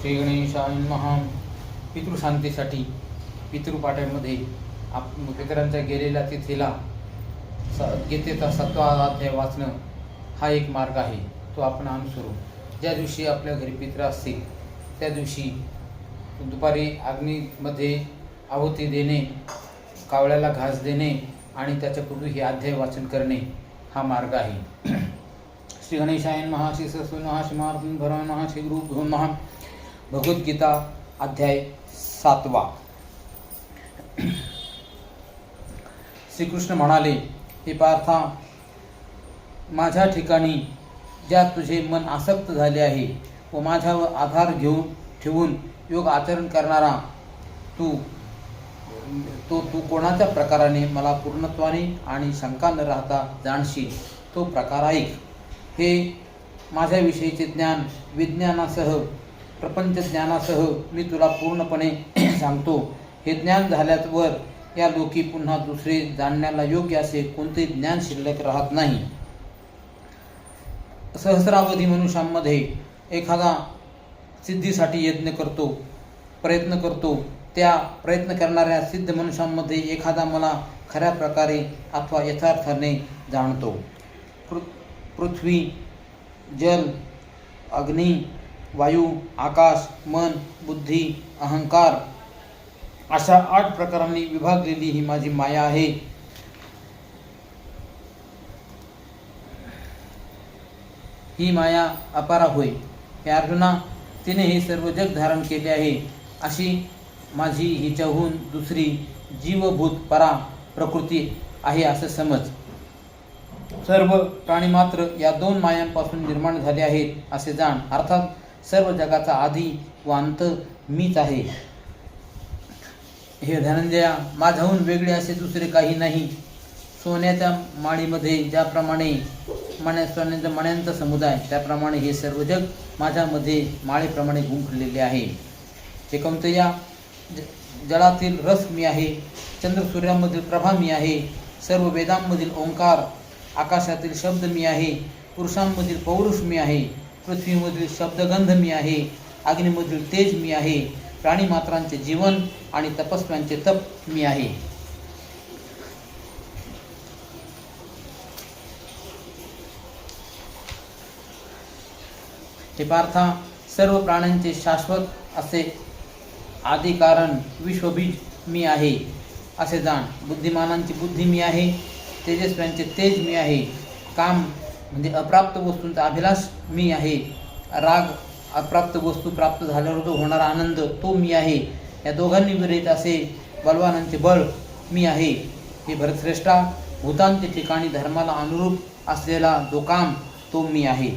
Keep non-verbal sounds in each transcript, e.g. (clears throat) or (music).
श्री गणेशाय महा पितृशांतीसाठी पितृपाट्यामध्ये आप पितरांच्या गेलेल्या तिथीला स गीतेचा सत्वा अध्याय वाचणं हा एक मार्ग आहे. तो आपण अनुसरू. ज्या दिवशी आपल्या घरी पित्र असतील त्या दिवशी दुपारी अग्नीमध्ये आहुती देणे कावळ्याला घास देणे आणि त्याच्यापूर्वी हे अध्याय वाचन करणे हा मार्ग आहे. (clears throat) श्री गणेशायन महा श्री सरस्वती महा श्री महात्म भरम महा श्री गुरु महा भगवद्गीता अध्याय सातवा. श्रीकृष्ण म्हणाले हे पार्था माझ्या ठिकाणी ज्या तुझे मन आसक्त झाले आहे व माझ्यावर आधार घेऊन ठेवून योग आचरण करणारा तू तो तू कोणाच्या प्रकाराने मला पूर्णत्वाने आणि शंका न राहता जाणशील? तो प्रकार ऐक. हे माझ्याविषयीचे ज्ञान विज्ञानासह प्रपंच ज्ञानासह मी तुला पूर्णपणे (clears throat) सांगतो. हे ज्ञान झाल्यावर या लोकी पुन्हा दुसरे जाणण्याला योग्य असे कोणते ज्ञान शिल्लक राहत नाही. सहस्रावधी मनुष्यांमध्ये एखादा सिद्धीसाठी यज्ञ करतो प्रयत्न करतो. त्या प्रयत्न करणाऱ्या सिद्ध मनुष्यांमध्ये एखादा मला खऱ्या प्रकारे अथवा यथार्थाने जाणतो. पृ पृथ्वी जल अग्नी वायू आकाश मन बुद्धी अहंकार अशा आठ प्रकारांनी विभागलेली ही माझी माया आहे. ही माया अपारा होय. हे अर्जुना तिने हे सर्व जग धारण केले आहे. अशी माझी हिच्याहून दुसरी जीवभूत परा प्रकृती आहे असं समज. सर्व प्राणी मात्र या दोन मायांपासून निर्माण झाले आहेत असे जाण. अर्थात सर्व जगाचा आधी व अंत मीच आहे. हे धनंजया माझ्याहून वेगळे असे दुसरे काही नाही. सोन्याच्या माळीमध्ये ज्याप्रमाणे मण्या सोन्याच्या मण्यांचा समुदाय त्याप्रमाणे हे सर्व जग माझ्यामध्ये माळेप्रमाणे गुंफलेले आहे. हे कमतया ज- जलातील रस मी आहे चंद्र सूर्यामधील प्रभा मी आहे सर्व वेदांमधील ओंकार आकाशातील शब्द मी आहे पुरुषांमधील पौरुष मी आहे. पृथ्वीमधील शब्दगंध मी आहे अग्नीमधील तेज मी आहे प्राणीमात्रांचे जीवन आणि तपस्व्यांचे तप मी आहे. हे पार्था सर्व प्राण्यांचे शाश्वत असे आदिकारण विश्वबीज मी आहे असे जाण बुद्धिमानांची बुद्धी मी आहे तेजस्व्यांचे तेज मी आहे काम म्हणजे अप्राप्त वस्तूंचा अभिलाष मी आहे. राग अप्राप्त वस्तू प्राप्त झाल्यावर जो होणारा आनंद तो मी आहे. या दोघांनी विरहित असे बलवानांचे बळ मी आहे. हे भरतश्रेष्ठा भूतांचे ठिकाणी धर्माला अनुरूप असलेला जो काम तो मी आहे.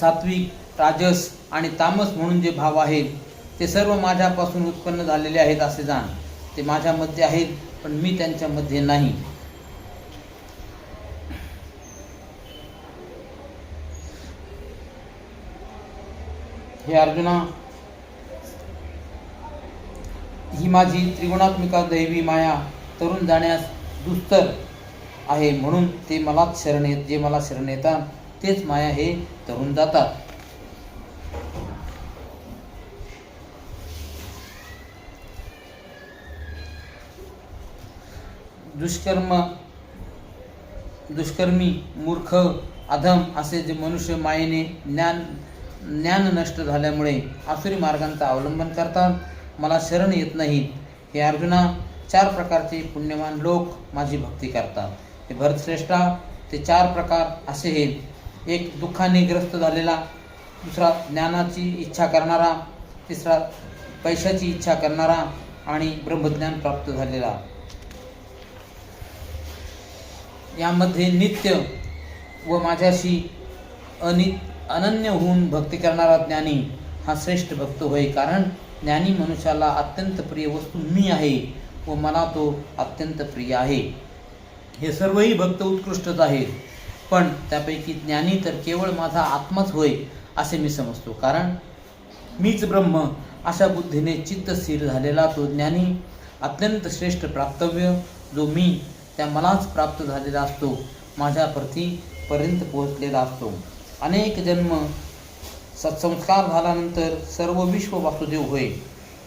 सात्विक राजस आणि तामस म्हणून जे भाव आहेत ते सर्व माझ्यापासून उत्पन्न झालेले आहेत असे जाण. ते माझ्यामध्ये आहेत पण मी त्यांच्यामध्ये नाही. हे अर्जुना ही माझी त्रिगुणात्मिका दैवी माया तरुण जाण्यास दुस्तर आहे म्हणून ते मलाच शरण येत जे मला शरण येतात तेच माया हे तरुण जातात. दुष्कर्म दुष्कर्मी मूर्ख अधम असे जे मनुष्य मायेने ज्ञान ज्ञान नष्ट झाल्यामुळे आसुरी मार्गांचा अवलंबन करतात. मला शरण येत नाहीत हे अर्जुना चार प्रकारचे पुण्यवान लोक माझी भक्ती करतात. हे भरतश्रेष्ठा ते चार प्रकार असे आहेत. एक दुःखाने ग्रस्त झालेला. दुसरा ज्ञानाची इच्छा करणारा. तिसरा पैशाची इच्छा करणारा आणि ब्रह्मज्ञान प्राप्त झालेला. यामध्ये नित्य व माझ्याशी अनि अनन्य होऊन भक्ती करणारा ज्ञानी हा श्रेष्ठ भक्त होय. कारण ज्ञानी मनुष्याला अत्यंत प्रिय वस्तू मी आहे व मला तो अत्यंत प्रिय आहे. हे सर्वही भक्त उत्कृष्टच आहेत. पण त्यापैकी ज्ञानी तर केवळ माझा आत्माच होय असे मी समजतो. कारण मीच ब्रह्म अशा बुद्धीने चित्त स्थिर झालेला तो ज्ञानी अत्यंत श्रेष्ठ प्राप्तव्य जो मी त्या मलाच प्राप्त झालेला असतो माझ्या प्रती पर्यंत पोहोचलेला असतो. अनेक जन्म सत्संस्कार झाल्यानंतर सर्व विश्व वासुदेव होय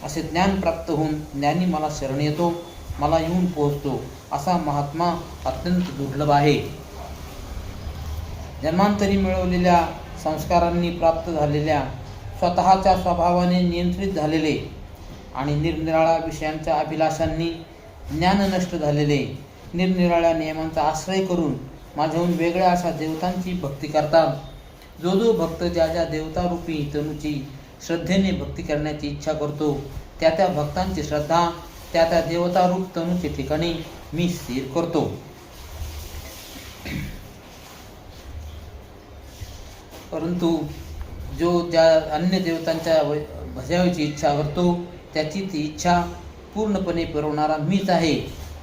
असे ज्ञान प्राप्त होऊन ज्ञानी मला शरण येतो मला येऊन पोहोचतो असा महात्मा अत्यंत दुर्लभ आहे. जन्मांतरी मिळवलेल्या संस्कारांनी प्राप्त झालेल्या स्वतःच्या स्वभावाने नियंत्रित झालेले आणि निरनिराळ्या विषयांच्या अभिलाषांनी ज्ञान नष्ट झालेले निरनिराळ्या नियमांचा आश्रय करून माझ्याहून वेगळ्या अशा देवतांची भक्ती करतात. जो जो भक्त ज्या ज्या देवतारूपी तनूची श्रद्धेने भक्ती करण्याची इच्छा करतो त्या त्या भक्तांची श्रद्धा त्या त्या देवतारूप तनूचे ठिकाणी मी स्थिर करतो. परंतु जो ज्या अन्य देवतांच्या व- इच्छा करतो त्याची ती इच्छा पूर्णपणे पुरवणारा मीच आहे.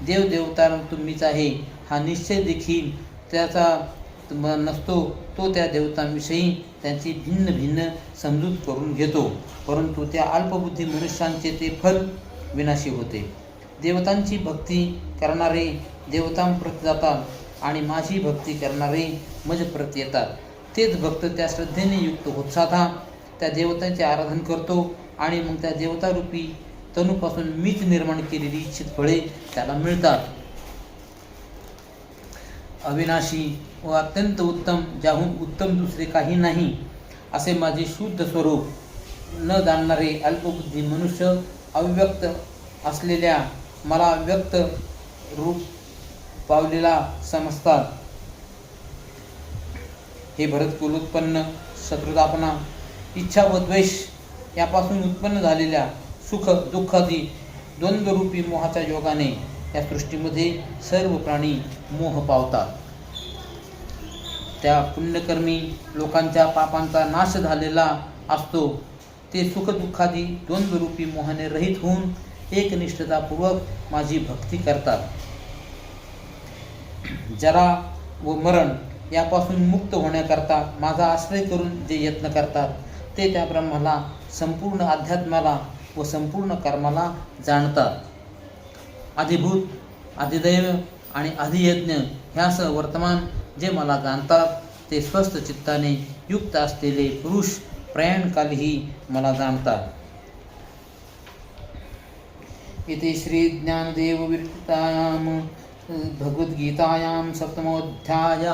देव देवता मीच आहे. हा निश्चय देखील त्याचा नसतो. तो त्या देवतांविषयी त्यांची भिन्न भिन्न समजूत करून घेतो. परंतु त्या अल्पबुद्धी मनुष्यांचे ते फल विनाशी होते. देवतांची भक्ती करणारे देवतांप्रत जातात आणि माझी भक्ती करणारे मजप्रत येतात. तेच भक्त त्या श्रद्धेने युक्त होत साधा. त्या देवतांचे आराधन करतो आणि मग त्या देवतारूपी तनूपासून मीच निर्माण केलेली इच्छित फळे त्याला मिळतात. अविनाशी व अत्यंत उत्तम ज्याहून उत्तम दुसरे काही नाही असे माझे शुद्ध स्वरूप. न जाणणारे अल्पबुद्धी मनुष्य अव्यक्त असलेल्या मला व्यक्त रूप पावलेला समजतात. हे भरतकुल उत्पन्न शत्रुतापना इच्छा व द्वेष यापासून उत्पन्न झालेल्या सुख दुःखादी द्वंद्वरूपी मोहाच्या योगाने या सृष्टीमध्ये सर्व प्राणी मोह पावतात. त्या पुण्यकर्मी लोकांच्या पापांचा नाश झालेला असतो. ते सुखदुःखादी द्वंद्वरूपी मोहाने रहित होऊन एकनिष्ठतापूर्वक माझी भक्ती करतात. जरा व मरण यापासून मुक्त होण्याकरता माझा आश्रय करून जे यत्न करतात ते त्या ब्रह्माला संपूर्ण अध्यात्माला व संपूर्ण कर्माला जाणतात. अधिभूत अधिदैव आणि अधियज्ञ ह्यासह वर्तमान जे मला जाणतात ते स्वस्थ चित्ताने युक्त असलेले पुरुष प्रयाणकालीही मला जाणतात इति विरचितायाम भगवद्गीतायाम सप्तमोध्याय